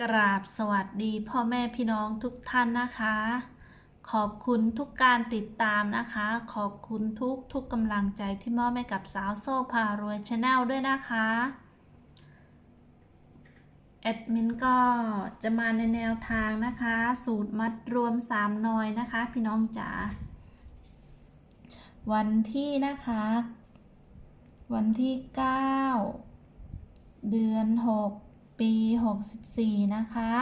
กราบสวัสดีพ่อแม่พี่น้องทุกท่านนะคะ ขอบคุณทุกการติดตามนะคะ ขอบคุณทุกทุกกำลังใจที่มอบให้กับสาวโซ่พารวยชาแนลด้วยนะคะแอดมินก็จะมาในแนวทางนะคะ สูตรมัดรวม 3 นอยนะคะ พี่น้องจ๋าวันที่นะคะ วันที่ 9 เดือน 6 ปี 64 นะคะ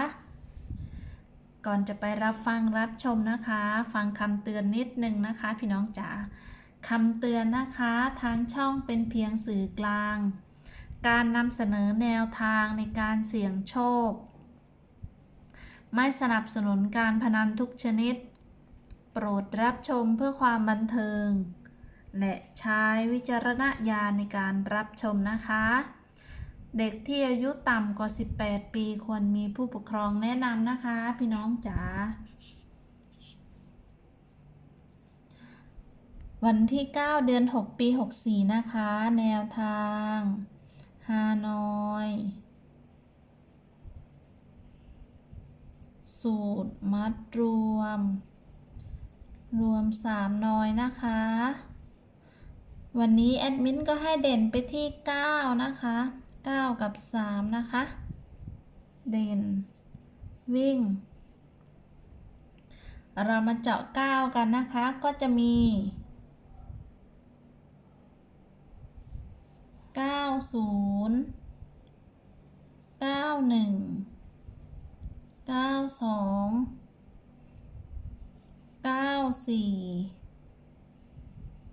ก่อนจะไปรับฟังรับชมนะคะ ฟังคำเตือนนิดนึงนะคะ พี่น้องจ๋าคำเตือนนะคะทางช่องเป็นเพียงสื่อกลาง การนำเสนอแนวทางในการเสี่ยงโชค ไม่สนับสนุนการพนันทุกชนิด โปรดรับชมเพื่อความบันเทิง และใช้วิจารณญาณในการรับชมนะคะ เด็กที่อายุต่ำกว่า 18 ปีควรมีผู้ปกครองแนะนำนะคะ พี่น้องจ๋า วันที่ 9 เดือน 6 ปี 64 นะคะ แนวทางฮานอย สูตรมัดรวม รวม 3 นอยนะคะวันนี้แอดมินก็ให้เด่นไปที่ 9 นะคะ 9 กับ 3 นะคะ เด่น วิ่ง เรามาเจาะ 9 กันนะคะ ก็จะมี 90 91 92 94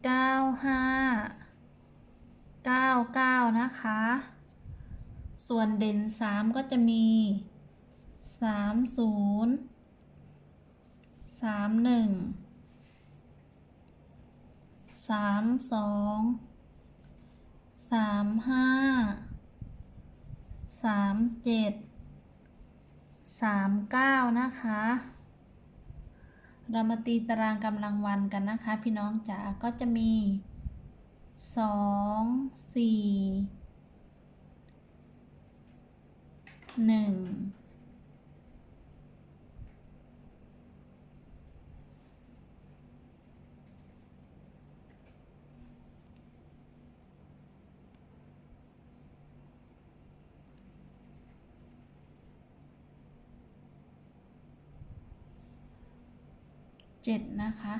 95 99 นะคะ ส่วนเด่น 3 ก็จะมี 3 0 3 1 3 2 3 5 3 7 3 9 นะคะ เรามาตีตารางกำลังวันกันนะคะ พี่น้องจ๋าก็จะมี 2 4 หนึ่งเจ็ดนะคะ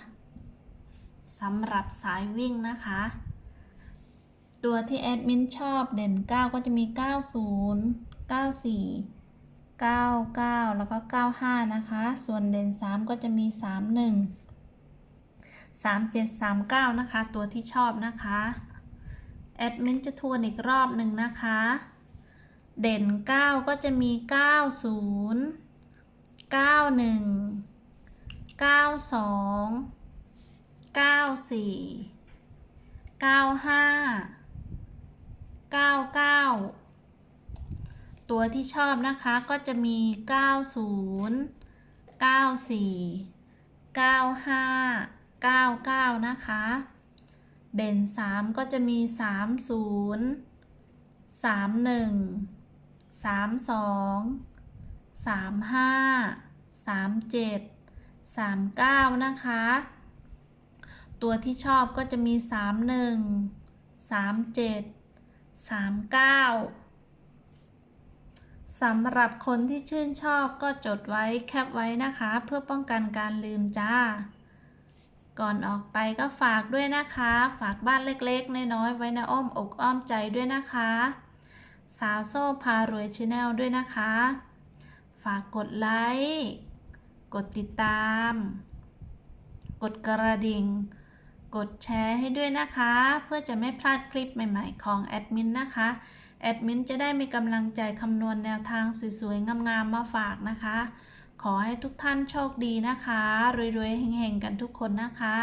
สำหรับสายวิ่งนะคะ ตัวที่แอดมินชอบเด่น 9 ก็จะมี 90 94 99 แล้วก็ 95 นะคะ ส่วนเด่น 3 ก็จะมี 31 37 39 นะคะ ตัวที่ชอบนะคะ แอดมินจะทวนอีกรอบหนึ่งนะคะ เด่น 9 ก็จะมี 90 91 92 94 95 99 ตัวที่ชอบนะคะก็จะมี 90 94 95 99 นะคะ เด่น 3 ก็จะมี 30 31 32 35 37 39 นะคะ ตัวที่ชอบก็จะมี 31 37 39 สำหรับคนที่ชื่นชอบก็จดไว้แคปไว้นะคะ เพื่อป้องกันการลืมจ้า ก่อนออกไปก็ฝากด้วยนะคะ ฝากบ้านเล็กๆ น้อยๆไว้ในอ้อมอกอ้อมใจด้วยนะคะ สาวโซ่พารวยชาแนลด้วยนะคะ ฝากกดไลค์กดติดตาม กดกระดิ่ง กดแชร์ให้ด้วยนะคะ เพื่อจะไม่พลาดคลิปใหม่ ๆ ของแอดมินนะคะ แอดมินจะได้มีกำลังใจคำนวณแนวทางสวยๆ งามๆ มาฝากนะคะ ขอให้ทุกท่านโชคดีนะคะ รวยๆเฮงๆ กันทุกคนนะคะ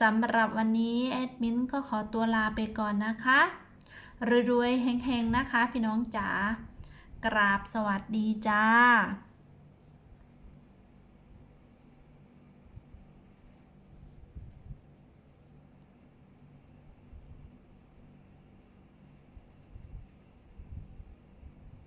สำหรับวันนี้แอดมินก็ขอตัวลาไปก่อนนะคะ รวยๆเฮงๆ นะคะ พี่น้องจ๋ากราบสวัสดีจ้า